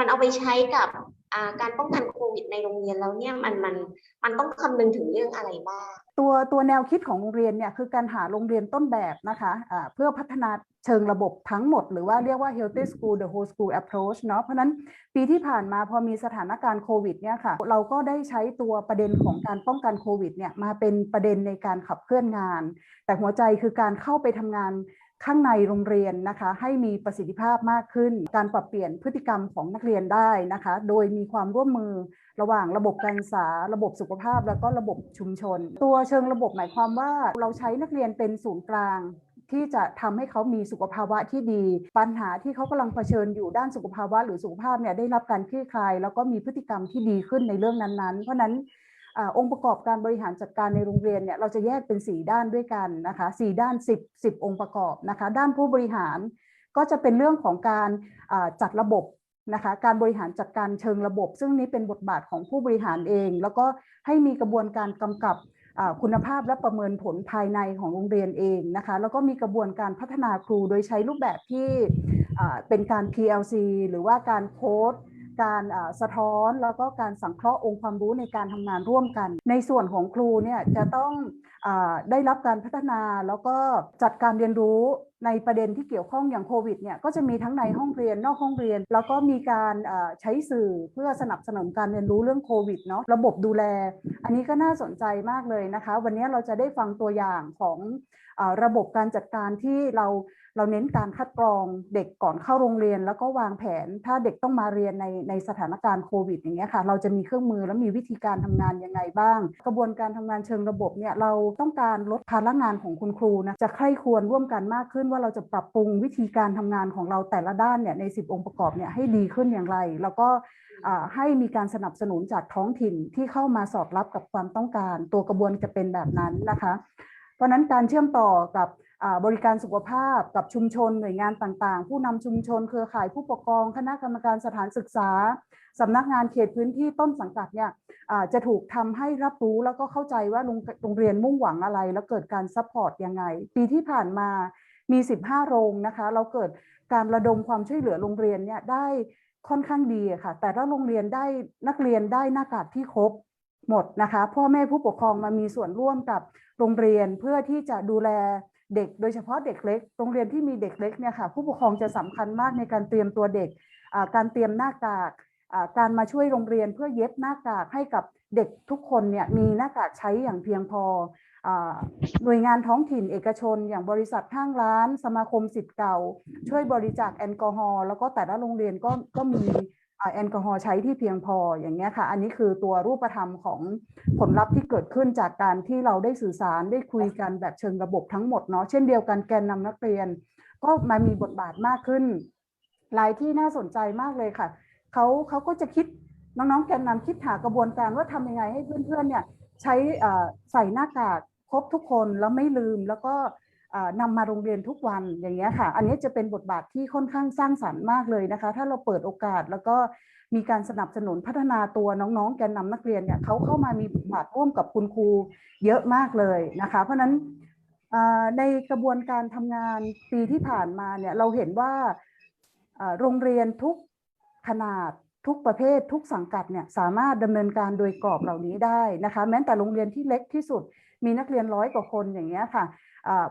มันเอาไปใช้กับการป้องกันโควิดในโรงเรียนแล้วเนี่ยมันมันมันต้องคำนึงถึงเรื่องอะไรบ้างตัวตัวแนวคิดของโรงเรียนเนี่ยคือการหาโรงเรียนต้นแบบนะคะอ่าเพื่อพัฒนาเชิงระบบทั้งหมด หรือว่าเรียกว่า healthy school the whole school approach เนาะเพราะนั้นปีที่ผ่านมาพอมีสถานการณ์โควิดเนี่ยค่ะเราก็ได้ใช้ตัวประเด็นของการป้องกันโควิดเนี่ยมาเป็นประเด็นในการขับเคลื่อนงาน แต่หัวใจคือการเข้าไปทำงาน ข้างในโรงเรียนนะคะให้มีประสิทธิภาพมากขึ้น การปรับเปลี่ยนพฤติกรรมของนักเรียนได้นะคะ โดยมีความร่วมมือระหว่างระบบการศึกษา ระบบสุขภาพ แล้วก็ระบบชุมชน ตัวเชิงระบบหมายความว่าเราใช้นักเรียนเป็นศูนย์กลางที่จะทำให้เขามีสุขภาวะที่ดี ปัญหาที่เขากำลังเผชิญอยู่ด้านสุขภาวะหรือสุขภาพเนี่ยได้รับการคลี่คลาย แล้วก็มีพฤติกรรมที่ดีขึ้นในเรื่องนั้นๆ เพราะนั้น องค์ประกอบการบริหารจัดการในโรงเรียนเนี่ยเราจะแยกเป็น 4 ด้านด้วยกันนะคะ4ด้าน 10 10 องค์ประกอบนะคะ ด้านผู้บริหารก็จะเป็นเรื่องของการจัดระบบนะคะการบริหารจัดการเชิงระบบ ซึ่งนี้เป็นบทบาทของผู้บริหารเอง แล้วก็ให้มีกระบวนการกำกับคุณภาพและประเมินผลภายในของโรงเรียนเองนะคะ แล้วก็มีกระบวนการพัฒนาครูโดยใช้รูปแบบที่เป็นการ PLC หรือว่าการโค้ด การสะท้อนแล้วก็การสังเคราะห์องค์ความรู้ในการทำงานร่วมกัน ในส่วนของครูเนี่ยจะต้องอได้รับการพัฒนาแล้วก็จัดการเรียนรู้ในประเด็นที่เกี่ยวข้องอย่างโควิดเนี่ยก็จะมีทั้งในห้องเรียนนอกห้องเรียน แล้วก็มีการใช้สื่อเพื่อสนับสนุนการเรียนรู้เรื่องโควิดเนาะระบบดูแล อันนี้ก็น่าสนใจมากเลยนะคะ วันนี้เราจะได้ฟังตัวอย่างของอระบบการจัดการที่เรา เราเน้นการคัดกรองเด็กก่อนเข้าโรงเรียน แล้วก็วางแผน ถ้าเด็กต้องมาเรียนในในสถานการณ์โควิดอย่างเงี้ยค่ะ เราจะมีเครื่องมือและมีวิธีการทำงานยังไงบ้าง กระบวนการทำงานเชิงระบบเนี่ยเราต้องการลดภาระงานของคุณครูนะจะใคร่ควรร่วมกันมากขึ้นว่าเราจะปรับปรุงวิธีการทำงานของเราแต่ละด้านเนี่ยใน 10 องค์ประกอบเนี่ยให้ดีขึ้นอย่างไร แล้วก็ให้มีการสนับสนุนจากท้องถิ่นที่เข้ามาสอดรับกับความต้องการ ตัวกระบวนจะเป็นแบบนั้นนะคะ เพราะนั้นการเชื่อมต่อกับ บริการสุขภาพกับชุมชนหน่วยงานต่างๆ ผู้นำชุมชนเครือข่ายผู้ปกครอง คณะกรรมการสถานศึกษาสำนักงานเขตพื้นที่ต้นสังกัดเนี่ยจะถูกทำให้รับรู้แล้วก็เข้าใจว่าโรงโรงเรียนมุ่งหวังอะไร แล้วเกิดการซัพพอร์ตยังไง ปีที่ผ่านมามี 15 โรงนะคะ เราเกิดการระดมความช่วยเหลือโรงเรียนเนี่ยได้ค่อนข้างดีค่ะ แต่ถ้าโรงเรียนได้นักเรียนได้หน้ากากที่ครบหมดนะคะ พ่อแม่ผู้ปกครองมามีส่วนร่วมกับโรงเรียนเพื่อที่จะดูแล เด็กโดยเฉพาะเด็กเล็ก โรงเรียนที่มีเด็กเล็กเนี่ยค่ะผู้ปกครองจะสำคัญมากในการเตรียมตัวเด็ก การเตรียมหน้ากากการมาช่วยโรงเรียนเพื่อเย็บหน้ากากให้กับเด็กทุกคนเนี่ยมีหน้ากากใช้อย่างเพียงพออหน่วยงานท้องถิ่นเอกชน อย่างบริษัทห้างร้าน สมาคมสิทธิ์เก่า ช่วยบริจาคแอลกอฮอล์แล้วก็แต่ละโรงเรียนก็ก็มี แอลกอฮอล์ใช้ที่เพียงพออย่างเงี้ยค่ะ อันนี้คือตัวรูปธรรมของผลลัพธ์ที่เกิดขึ้นจากการที่เราได้สื่อสารได้คุยกันแบบเชิงระบบทั้งหมดเนาะเช่นเดียวกันแกนนำนักเรียน ก็มามีบทบาทมากขึ้นหลายที่น่าสนใจมากเลยค่ะเขาเขาก็จะคิดน้องๆ แกนนำคิดหากระบวนการว่าทำยังไงให้เพื่อนๆเนี่ยใช้ใส่หน้ากากครบทุกคนแล้วไม่ลืมแล้วก็ นำมาโรงเรียนทุกวันอย่างเงี้ยค่ะ อันนี้จะเป็นบทบาทที่ค่อนข้างสร้างสรรค์มากเลยนะคะ ถ้าเราเปิดโอกาสแล้วก็มีการสนับสนุนพัฒนาตัวน้องๆ แกนนำนักเรียนเนี่ยเขาเข้ามามีบทบาทร่วมกับคุณครูเยอะมากเลยนะคะ เพราะฉะนั้นในกระบวนการทำงานปีที่ผ่านมาเนี่ยเราเห็นว่าโรงเรียนทุกขนาดทุกประเภททุกสังกัดเนี่ยสามารถดำเนินการโดยกรอบเหล่านี้ได้นะคะ แม้แต่โรงเรียนที่เล็กที่สุดมีนักเรียนร้อยกว่าคนอย่างเงี้ยค่ะ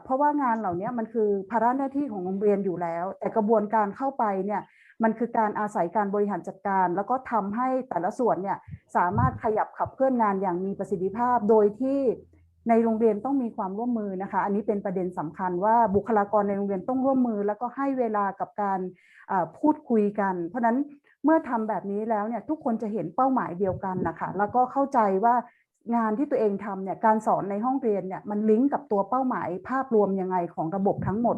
เพราะว่างานเหล่านี้มันคือภาระหน้าที่ของโรงเรียนอยู่แล้ว แต่กระบวนการเข้าไปเนี่ยมันคือการอาศัยการบริหารจัดการ แล้วก็ทำให้แต่ละส่วนเนี่ยสามารถขยับขับเคลื่อนงานอย่างมีประสิทธิภาพ โดยที่ในโรงเรียนต้องมีความร่วมมือนะคะ อันนี้เป็นประเด็นสำคัญว่าบุคลากรในโรงเรียนต้องร่วมมือ แล้วก็ให้เวลากับการพูดคุยกัน เพราะฉะนั้นเมื่อทำแบบนี้แล้วเนี่ยทุกคนจะเห็นเป้าหมายเดียวกันนะคะแล้วก็เข้าใจว่า งานที่ตัวเองทำเนี่ยการสอนในห้องเรียนเนี่ยมันลิงก์กับตัวเป้าหมาย ภาพรวมยังไงของระบบทั้งหมด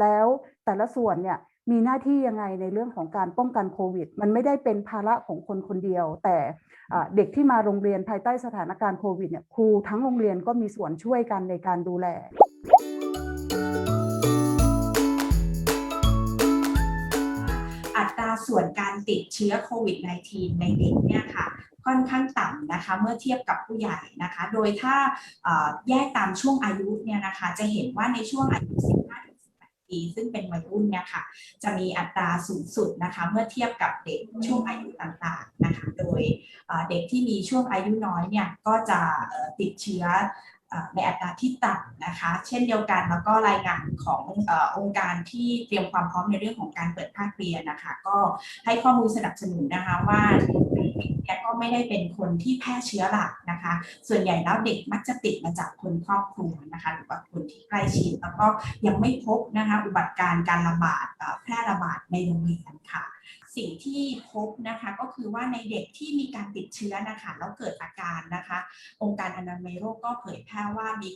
แล้วแต่ละส่วนเนี่ยมีหน้าที่ยังไงในเรื่องของการป้องกันโควิด มันไม่ได้เป็นภาระของคนคนเดียว แต่เด็กที่มาโรงเรียนภายใต้สถานการณ์โควิดเนี่ยครูทั้งโรงเรียนก็มีส่วนช่วยกันในการดูแลอัตราส่วนการติดเชื้อโควิด -19 ในเด็กเนี่ยค่ะ ค่อนข้างต่ำนะคะ เมื่อเทียบกับผู้ใหญ่นะคะ โดยถ้าแยกตามช่วงอายุเนี่ยนะคะ จะเห็นว่าในช่วงอายุ 15-18ปีซึ่งเป็นวัยรุ่นเนี่ยค่ะจะมีอัตราสูงสุดนะคะเมื่อเทียบกับเด็กช่วงอายุต่างๆนะคะโดยเด็กที่มีช่วงอายุน้อยเนี่ยก็จะติดเชื้อในอัตราที่ต่ำนะคะ เช่นเดียวกันแล้วก็รายงานขององค์การที่เตรียมความพร้อมในเรื่องของการเปิดภาคเรียนนะคะ ก็ให้ข้อมูลสนับสนุนนะคะว่า เด็กเนี่ยก็ไม่ได้เป็นคนที่แพร่เชื้อหลักนะคะ ส่วนใหญ่แล้วเด็กมักจะติดมาจากคนครอบครัวนะคะหรือว่าคนที่ใกล้ชิดแล้วก็ยังไม่พบนะคะอุบัติการ์การระบาดแพร่ระบาดในโรงเรียนค่ะ สิ่งที่พบนะคะก็คือว่าในเด็กที่มีการติดเชื้อนะคะแล้วเกิดอาการนะคะ องค์การอนามัยโลกก็เผยแพร่ว่ามี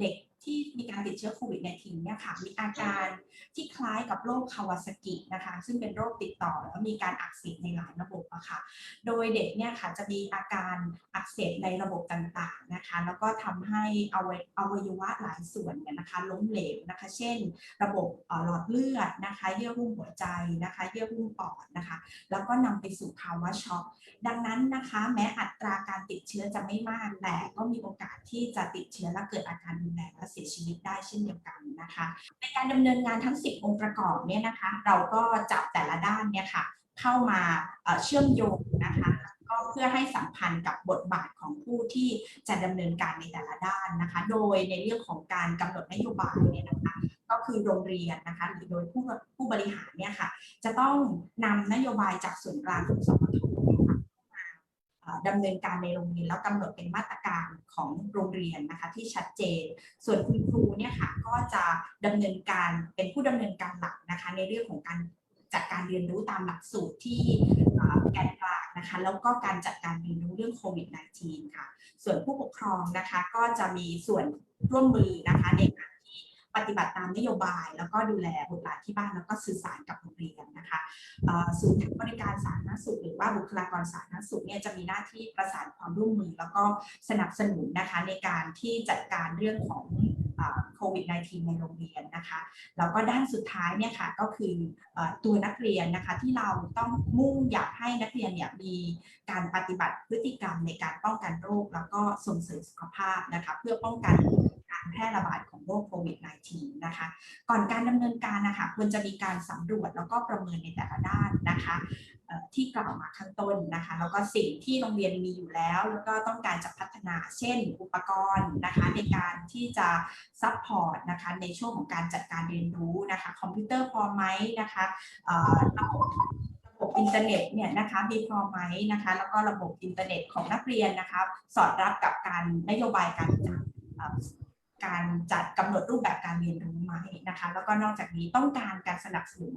เด็ก ที่มีการติดเชื้อโควิด -19 เนี่ยค่ะมีอาการที่คล้ายกับโรคคาวาซากินะคะซึ่งเป็นโรคติดต่อแล้วมีการอักเสบในหลายระบบอะค่ะโดยเด็กเนี่ยค่ะจะมีอาการอักเสบในระบบต่างๆนะคะแล้วก็ทำให้อวัยวะหลายส่วนเนี่ยนะคะล้มเหลวนะคะ เช่น ระบบหลอดเลือดนะคะเยื่อหุ้มหัวใจนะคะเยื่อหุ้มปอดนะคะแล้วก็นำไปสู่ภาวะช็อกดังนั้นนะคะแม้อัตราการติดเชื้อจะไม่มากแต่ก็มีโอกาสที่จะติดเชื้อและเกิดอาการรุนแรงและเสียชีวิตได้เช่นเดียวกันนะคะในการดำเนินงานทั้ง 10 องค์ประกอบเนี่ยนะคะ เราก็จับแต่ละด้านเนี่ยค่ะเข้ามาเชื่อมโยงนะคะก็เพื่อให้สัมพันธ์กับบทบาทของผู้ที่จะดำเนินการในแต่ละด้านนะคะ โดยในเรื่องของการกำหนดนโยบายเนี่ยนะคะก็คือโรงเรียนนะคะหรือโดยผู้ผู้บริหารเนี่ยค่ะจะต้องนำนโยบายจากส่วนกลางของสมทเนี่ยค่ะมาเอ่อ ดำเนินการในโรงเรียนแล้วกำหนดเป็นมาตรการของโรงเรียนนะคะที่ชัดเจน ส่วนคุณครูเนี่ยค่ะก็จะดำเนินการเป็นผู้ดำเนินการหลักนะคะในเรื่องของการจัดการเรียนรู้ตามหลักสูตรที่แกนกลางนะคะแล้วก็การจัดการเรียนรู้เรื่องโควิด -19 ค่ะ ส่วนผู้ปกครองนะคะก็จะมีส่วนร่วมมือนะคะในการ ปฏิบัติตามนโยบาย แล้วก็ดูแลบุตรหลานที่บ้านแล้วก็สื่อสารกับโรงเรียนนะคะศูนย์บริการสาธารณสุขหรือว่าบุคลากรสาธารณสุขเนี่ยจะมีหน้าที่ประสานความร่วมมือ แล้วก็สนับสนุนนะคะในการที่จัดการเรื่องของโควิด -19 ในโรงเรียนนะคะแล้วก็ด้านสุดท้ายเนี่ยค่ะก็คืออตัวนักเรียนนะคะที่เราต้องมุ่งอยากให้นักเรียนเนี่ยมีการปฏิบัติพฤติกรรมในการป้องกันโรค แล้วก็ส่งเสริมสุขภาพนะคะเพื่อป้องกัน แพร่ระบาดของโรคโควิด -19 นะคะ ก่อนการดำเนินการนะคะควรจะมีการสำรวจแล้วก็ประเมินในแต่ละด้านนะคะที่กล่าวมาข้างต้นนะคะ แล้วก็สิ่งที่โรงเรียนมีอยู่แล้ว แล้วก็ต้องการจะพัฒนาเช่น อุปกรณ์นะคะในการที่จะซัพพอร์ตนะคะในช่วงของการจัดการเรียนรู้นะคะ คอมพิวเตอร์พอไหมนะคะระบบระบบอินเทอร์เน็ตเนี่ยนะคะมีพอไหมนะคะ แล้วก็ระบบอินเทอร์เน็ตของนักเรียนนะคะ สอดรับกับการนโยบายการจัด การจัดกำหนดรูปแบบการเรียนรู้ไหมนะคะแล้วก็นอกจากนี้ต้องการการสนับสนุน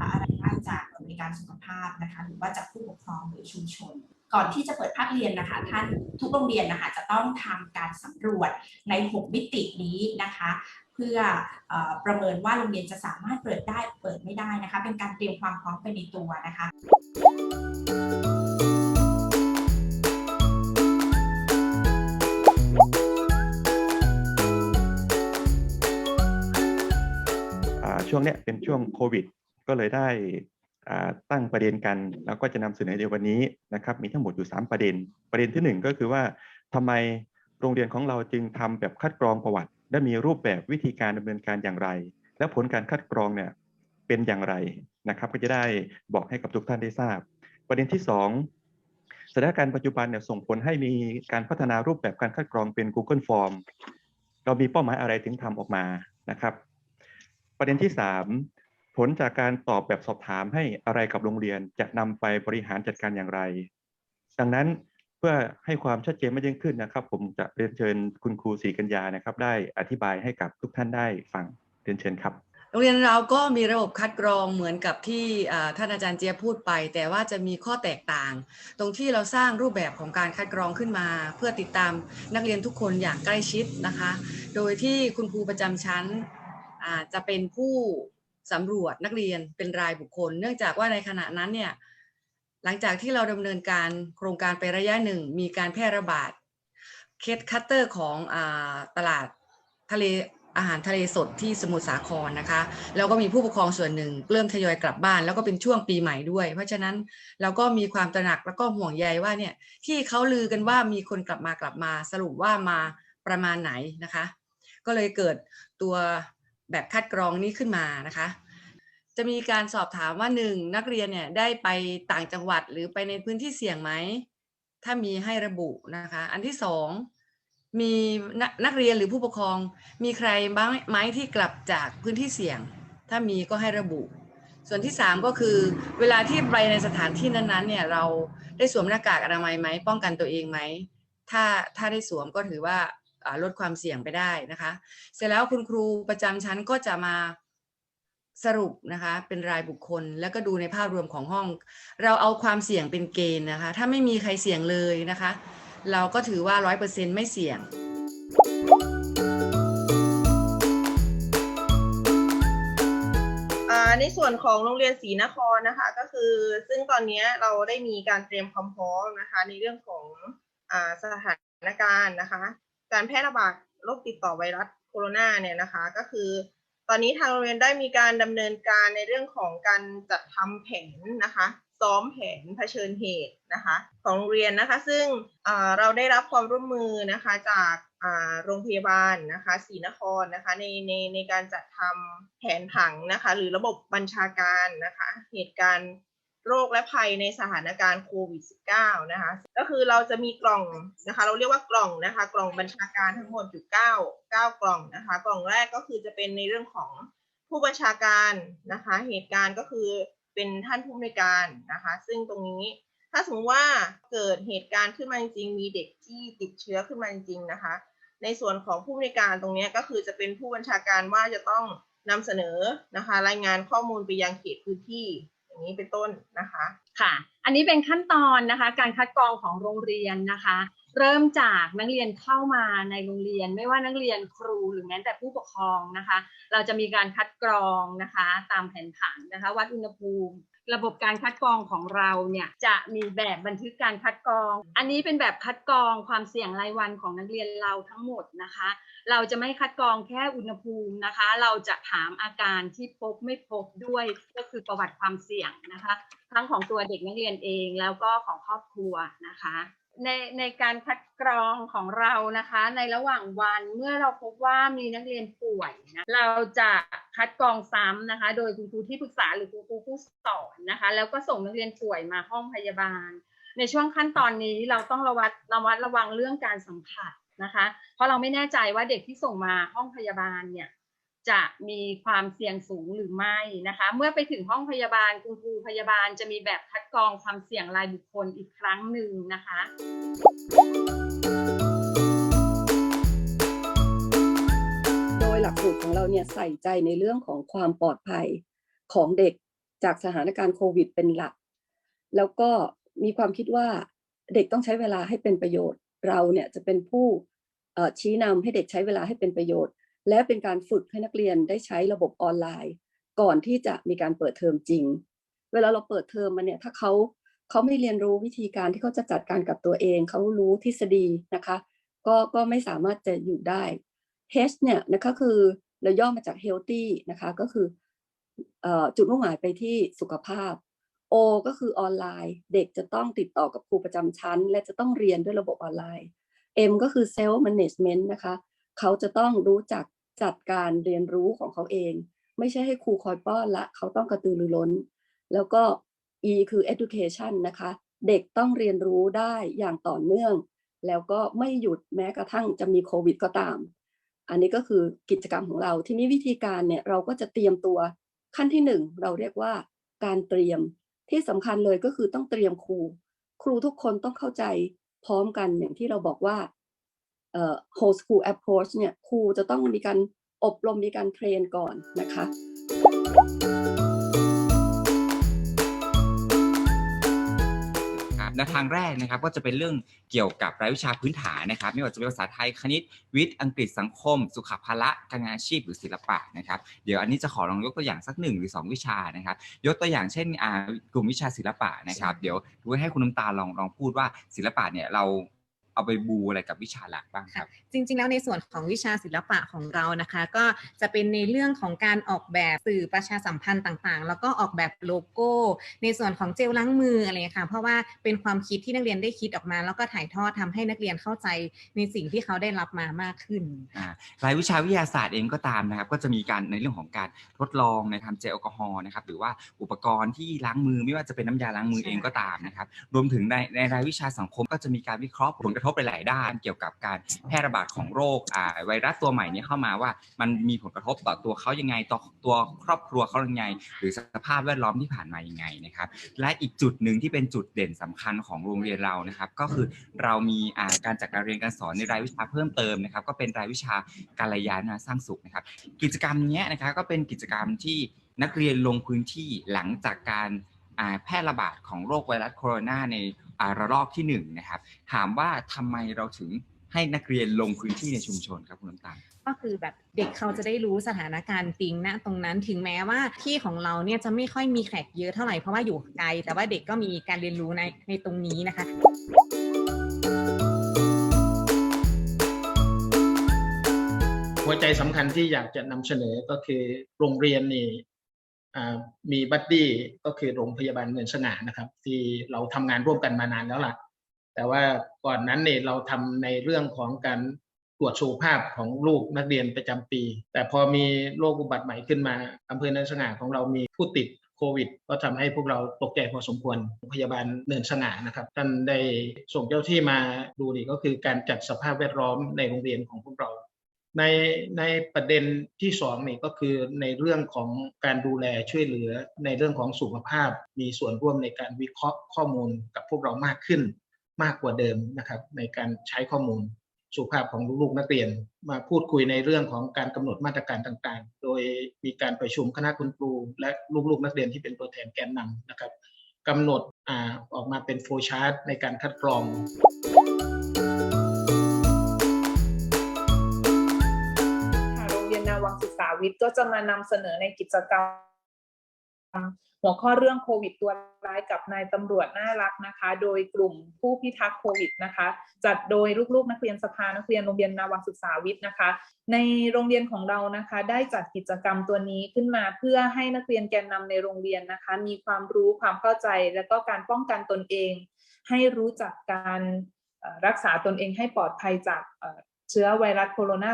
อะไรบ้างจากบริการสุขภาพนะคะหรือว่าจากผู้ปกครองหรือชุมชน ก่อนที่จะเปิดภาคเรียนนะคะท่านทุกโรงเรียนนะคะจะต้องทำการสำรวจใน 6 มิตินี้นะคะเพื่อเออประเมินว่าโรงเรียนจะสามารถเปิดได้เปิดไม่ได้นะคะ เป็นการเตรียมความพร้อมไปในตัวนะคะ เนี้ยเป็นช่วงโควิด ก็เลยได้ตั้งประเด็นกัน แล้วก็จะนำเสนอในวันนี้นะครับมีทั้งหมดอยู่ 3 ประเด็น ประเด็นทีหนึ่1 ก็คือว่าทำไมโรงเรียนของเราจึงทำแบบคัดกรองประวัติ และมีรูปแบบวิธีการดำเนินการอย่างไร และผลการคัดกรองเนี่ยเป็นอย่างไรนะครับ ก็จะได้บอกให้กับทุกท่านได้ทราบ ประเด็นที่ 2 สถานการณ์ปัจจุบันเนี่ยส่งผลให้มีการพัฒนารูปแบบการคัดกรองเป็น Google Form เรามีเป้าหมายอะไรถึงทำออกมานะครับ ประเด็นที่ 3 ผลจากการตอบแบบสอบถามให้อะไรกับโรงเรียนจะนำไปบริหารจัดการอย่างไร ดังนั้นเพื่อให้ความชัดเจนมากยิ่งขึ้นนะครับ ผมจะเรียนเชิญคุณครูศรีกัญญานะครับ ได้อธิบายให้กับทุกท่านได้ฟังเรียนเชิญครับโรงเรียนเราก็มีระบบคัดกรองเหมือนกับที่ท่านอาจารย์เจียพูดไป แต่ว่าจะมีข้อแตกต่าง ตรงที่เราสร้างรูปแบบของการคัดกรองขึ้นมา เพื่อติดตามนักเรียนทุกคนอย่างใกล้ชิดนะคะ โดยที่คุณครูประจำชั้น จะเป็นผู้สำรวจนักเรียนเป็นรายบุคคล เนื่องจากว่าในขณะนั้นเนี่ยหลังจากที่เราดำเนินการโครงการไประยะหนึ่ง มีการแพร่ระบาดเคสคัตเตอร์ของอตลาดทะเลอาหารทะเลสดที่สมุทรสาครนะคะ แล้วก็มีผู้ปกครองส่วนหนึ่งเริ่มทยอยกลับบ้าน แล้วก็เป็นช่วงปีใหม่ด้วย เพราะฉะนั้นเราก็มีความตระหนักแล้วก็ห่วงใยว่าเนี่ยที่เขาลือกันว่ามีคนกลับมากลับมาสรุปว่ามาประมาณไหนนะคะ ก็เลยเกิดตัว แบบคัดกรองนี้ขึ้นมานะคะ จะมีการสอบถามว่าหนึ่งนักเรียนเนี่ยได้ไปต่างจังหวัดหรือไปในพื้นที่เสี่ยงไหม ถ้ามีให้ระบุนะคะ อันที่สองมีนนักเรียนหรือผู้ปกครอง มีใครบ้างไหมที่กลับจากพื้นที่เสี่ยง ถ้ามีก็ให้ระบุ ส่วนที่สามก็คือเวลาที่ไปในสถานที่นั้นๆเนี่ยเราได้สวมหน้ากากอนามัยไหมป้องกันตัวเองไหมถ้าถ้าได้สวมก็ถือว่า ลดความเสี่ยงไปได้นะคะ เสร็จแล้วคุณครูประจำชั้นก็จะมาสรุปนะคะเป็นรายบุคคลแล้วก็ดูในภาพรวมของห้อง เราเอาความเสี่ยงเป็นเกณฑ์นะคะ ถ้าไม่มีใครเสี่ยงเลยนะคะ เราก็ถือว่าร้อยเปอร์เซ็นไม่เสี่ยงในส่วนของโรงเรียนศรีนครนะคะก็คือซึ่งตอนนี้เราได้มีการเตรียมความพร้อมนะคะ ในเรื่องของอสถานการณ์นะคะ การแพร่ระบาดโรคติดต่อไวรัสโคโรนาเนี่ยนะคะ ก็คือตอนนี้ทางโรงเรียนได้มีการดำเนินการในเรื่องของการจัดทำแผนนะคะซ้อมแผนเผชิญเหตุนะคะของโรงเรียนนะคะ ซึ่งเราได้รับความร่วมมือนะคะจากโรงพยาบาลนะคะศรีนครนะคะในในในการจัดทำแผนผังนะคะ หรือระบบบัญชาการนะคะ เหตุการณ์ โรคและภัยในสถานการณ์โควิด -19 นะคะ ก็คือเราจะมีกล่องนะคะ เราเรียกว่ากล่องนะคะ กล่องบัญชาการทั้งหมดอยู่9 9กล่องนะคะ กล่องแรกก็คือจะเป็นในเรื่องของผู้บัญชาการนะคะ เหตุการณ์ก็คือเป็นท่านผู้อำนการนะคะ ซึ่งตรงนี้ถ้าสมมติว่าเกิดเหตุการณ์ขึ้นมาจริง มีเด็กที่ติดเชื้อขึ้นมาจริงนะคะ ในส่วนของผู้อำนการตรงนี้ก็คือจะเป็นผู้บัญชาการว่าจะต้องนำเสนอนะคะ รายงานข้อมูลไปยังเขตพื้นที่ อย่างนี้เป็นต้นนะคะค่ะ อันนี้เป็นขั้นตอนนะคะ การคัดกรองของโรงเรียนนะคะ เริ่มจากนักเรียนเข้ามาในโรงเรียน ไม่ว่านักเรียนครูหรือแม้แต่ผู้ปกครองนะคะ เราจะมีการคัดกรองนะคะ ตามแผนผังนะคะ วัดอุณหภูมิ ระบบการคัดกรองของเราเนี่ยจะมีแบบบันทึกการคัดกรอง อันนี้เป็นแบบคัดกรองความเสี่ยงรายวันของนักเรียนเราทั้งหมดนะคะ เราจะไม่คัดกรองแค่อุณหภูมินะคะ เราจะถามอาการที่พบไม่พบด้วยก็คือประวัติความเสี่ยงนะคะ ทั้งของตัวเด็กนักเรียนเองแล้วก็ของครอบครัวนะคะ ในในการคัดกรองของเรานะคะ ในระหว่างวันเมื่อเราพบว่ามีนักเรียนป่วยนะเราจะคัดกรองซ้ำนะคะ โดยคุณครูที่ปรึกษาหรือคุณครูผู้สอนนะคะ แล้วก็ส่งนักเรียนป่วยมาห้องพยาบาล ในช่วงขั้นตอนนี้เราต้องระวัดระวัดระวังเรื่องการสัมผัสนะคะ เพราะเราไม่แน่ใจว่าเด็กที่ส่งมาห้องพยาบาลเนี่ย จะมีความเสี่ยงสูงหรือไม่นะคะ เมื่อไปถึงห้องพยาบาลคุณครูพยาบาลจะมีแบบคัดกรองความเสี่ยงรายบุคคลอีกครั้งหนึ่งนะคะโดยหลักสูตรของเราเนี่ยใส่ใจในเรื่องของความปลอดภัยของเด็กจากสถานการณ์โควิดเป็นหลัก แล้วก็มีความคิดว่าเด็กต้องใช้เวลาให้เป็นประโยชน์ เราเนี่ยจะเป็นผู้ชี้นำให้เด็กใช้เวลาให้เป็นประโยชน์ และเป็นการฝึกให้นักเรียนได้ใช้ระบบออนไลน์ ก่อนที่จะมีการเปิดเทอมจริง เวลาเราเปิดเทอมมาเนี่ยถ้าเขาเขาไม่เรียนรู้วิธีการที่เขาจะจัดการกับตัวเอง เขารู้ทฤษฎีนะคะ ก็ก็ไม่สามารถจะอยู่ได้ H เนี่ยนะคะคือเราย่อมาจาก healthy นะคะก็คืออจุดมุ่งหมายไปที่สุขภาพ O ก็คือออนไลน์ เด็กจะต้องติดต่อกับครูประจำชั้น และจะต้องเรียนด้วยระบบออนไลน์ M ก็คือ self management นะคะ เขาจะต้องรู้จัก จัดการเรียนรู้ของเขาเอง ไม่ใช่ให้ครูคอยป้อนละ เขาต้องกระตือรือร้น แล้วก็ E คือ education นะคะ เด็กต้องเรียนรู้ได้อย่างต่อเนื่อง แล้วก็ไม่หยุดแม้กระทั่งจะมีโควิดก็ตาม อันนี้ก็คือกิจกรรมของเรา ทีนี้วิธีการเนี่ยเราก็จะเตรียมตัวขั้นที่หนึ่งเราเรียกว่าการเตรียมที่สำคัญเลยก็คือต้องเตรียมครู ครูทุกคนต้องเข้าใจพร้อมกันอย่างที่เราบอกว่า whole school approach เนี่ยครูจะต้องมีการอบรมมีการเทรนก่อนนะคะครับแนทางแรกนะครับก็จะเป็นเรื่องเกี่ยวกับรายวิชาพื้นฐานนะครับ ไม่ว่าจะเป็นภาษาไทยคณิต วิทย์อังกฤษสังคม สุขภาระการงานอาชีพหรือศิลปะนะครับเดี๋ยวอันนี้จะขอลองยกตัวอย่างสักหนึ่งหรือ 2 วิชานะครับยกตัวอย่างเช่นอ่ากลุ่มวิชาศิลปะนะครับ เดี๋ยวดูให้คุณน้ำตาลองลองพูดว่าศิลปะเนี่ยเรา เอาไปบูอะไรกับวิชาหลักบ้างครับ จริง ๆ แล้วในส่วนของวิชาศิลปะของเรานะคะ ก็จะเป็นในเรื่องของการออกแบบสื่อประชาสัมพันธ์ต่างๆ แล้วก็ออกแบบโลโก้ ในส่วนของเจลล้างมืออะไรค่ะ เพราะว่าเป็นความคิดที่นักเรียนได้คิดออกมา แล้วก็ถ่ายทอดทำให้นักเรียนเข้าใจในสิ่งที่เขาได้รับมามากขึ้นอ่ารายวิชาวิทยาศาสตร์เองก็ตามนะครับ ก็จะมีการในเรื่องของการทดลองในทำเจลแอลกอฮอล์นะครับหรือว่าอุปกรณ์ที่ล้างมือไม่ว่าจะเป็นน้ำยาล้างมือใช่เองก็ตามนะครับรวมถึงในในรายวิชาสังคมก็จะมีการวิเคราะห์ผลกระทบหลาย ๆ ด้านเกี่ยวกับการแพร่ระบาดของโรคอ่าไวรัสตัวใหม่นี้เข้ามาว่า มันมีผลกระทบต่อตัวเขายังไงต่อตัวครอบครัวเขายังไง หรือสภาพแวดล้อมที่ผ่านมายังไงนะครับ และอีกจุดหนึ่งที่เป็นจุดเด่นสำคัญของโรงเรียนเรานะครับ ก็คือเรามีอ่าการจัดการเรียนการสอนในรายวิชาเพิ่มเติมนะครับ ก็เป็นรายวิชาการยานสร้างสุขนะครับ กิจกรรมเนี้ยนะครับก็เป็นกิจกรรมที่นักเรียนลงพื้นที่หลังจากการอ่าแพร่ระบาดของโรคไวรัสโคโรนาในอ่า ระลอกที่หนึ่งนะครับถามว่าทำไมเราถึงให้นักเรียนลงพื้นที่ในชุมชนครับคุณน้ำตาลก็คือแบบเด็กเขาจะได้รู้สถานการณ์จริงณตรงนั้นถึงแม้ว่าที่ของเราเนี่ยจะไม่ค่อยมีแขกเยอะเท่าไหร่เพราะว่าอยู่ไกล แต่ว่าเด็กก็มีการเรียนรู้ในในตรงนี้นะคะหัวใจสำคัญที่อยากจะนำเสนอก็คือโรงเรียนนี่อ่า มีบัดดี้ก็คือโรงพยาบาลเนินสง่านะครับ ที่เราทำงานร่วมกันมานานแล้วล่ะ แต่ว่าก่อนนั้นเนี่ยเราทำในเรื่องของการตรวจสุขภาพของลูกนักเรียนประจำปี แต่พอมีโรคอุบัติใหม่ขึ้นมาอำเภอเนินสง่าของเรามีผู้ติดโควิด ก็ทำให้พวกเราตกใจพอสมควรโรงพยาบาลเนินสง่านะครับท่านได้ส่งเจ้าที่มาดูนี่ก็คือการจัดสภาพแวดล้อมในโรงเรียนของพวกเรา ในในประเด็นที่สองนี่ก็คือในเรื่องของการดูแลช่วยเหลือในเรื่องของสุขภาพ มีส่วนร่วมในการวิเคราะห์ข้อมูลกับพวกเรามากขึ้น มากกว่าเดิมนะครับ ในการใช้ข้อมูลสุขภาพของลูกๆนักเรียน มาพูดคุยในเรื่องของการกำหนดมาตรการต่างๆ โดยมีการประชุมคณะคุณครูและลูกๆนักเรียนที่เป็นตัวแทนแกนนำนะครับกำหนดอ่าออกมาเป็นโฟล์ชาร์ตในการคัดกรอง วิทย์ก็จะมานำเสนอในกิจกรรม หัวข้อเรื่องโควิดตัวร้ายกับนายตำรวจน่ารักนะคะ โดยกลุ่มผู้พิทักษ์โควิดนะคะ จัดโดยลูกๆ นักเรียนสภานักเรียนโรงเรียนนาวังศึกษาวิทย์นะคะ ในโรงเรียนของเรานะคะ ได้จัดกิจกรรมตัวนี้ขึ้นมาเพื่อให้นักเรียนแกนนำในโรงเรียนนะคะ มีความรู้ความเข้าใจและก็การป้องกันตนเอง ให้รู้จักการรักษาตนเองให้ปลอดภัยจาก เชื้อไวรัสโคโรน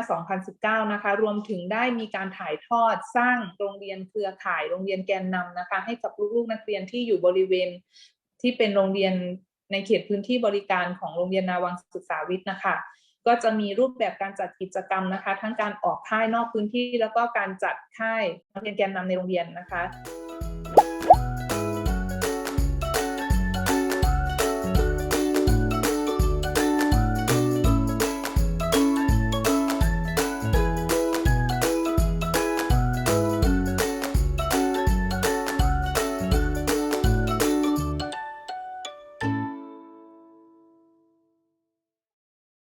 า 2019 นะคะ รวมถึงได้มีการถ่ายทอดสร้างโรงเรียนเครือข่ายโรงเรียนแกนนำนะคะ ให้กับลูกๆนักเรียนที่อยู่บริเวณที่เป็นโรงเรียนในเขตพื้นที่บริการของโรงเรียนนาวังศึกษาวิทย์นะคะ ก็จะมีรูปแบบการจัดกิจกรรมนะคะ ทั้งการออกค่ายนอกพื้นที่ แล้วก็การจัดค่ายนักเรียนแกนนำในโรงเรียนนะคะ